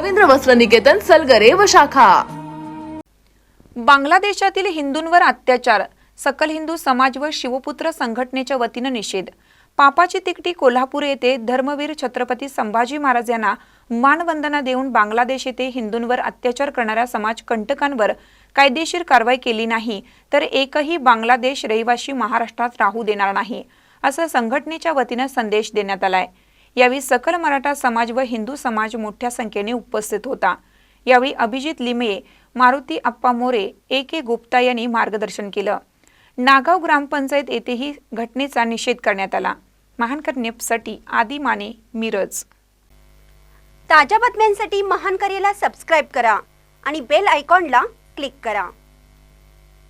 रवींद्र वस्त्र निकेतन सलगरे व शाखा. बांगलादेशातील हिंदूंवर अत्याचार सकल हिंदू समाज व शिवपुत्र संघटनेच्या वतीनं निषेध. पापाची तिकटी कोल्हापूर येथे धर्मवीर छत्रपती संभाजी महाराज यांना मानवंदना देऊन बांगलादेश येथे हिंदूंवर अत्याचार करणाऱ्या समाज कंटकांवर कायदेशीर कारवाई केली नाही तर एकही बांगलादेश रहिवासी महाराष्ट्रात राहू देणार नाही असं संघटनेच्या वतीनं संदेश देण्यात आलाय. यावेळी सकल मराठा समाज व हिंदू समाज मोठ्या संख्येने उपस्थित होता. यावेळी अभिजित लिमये मारुती अप्पा मोरे ए के गुप्ता यांनी मार्गदर्शन केलं. नागाव ग्रामपंचायत येथेही घटनेचा निषेध करण्यात आला. महानकर नेपसाठी आदी माने मिरज. ताज्या बातम्यांसाठी महानकरेला सबस्क्राईब करा आणि बेल आयकॉनला क्लिक करा.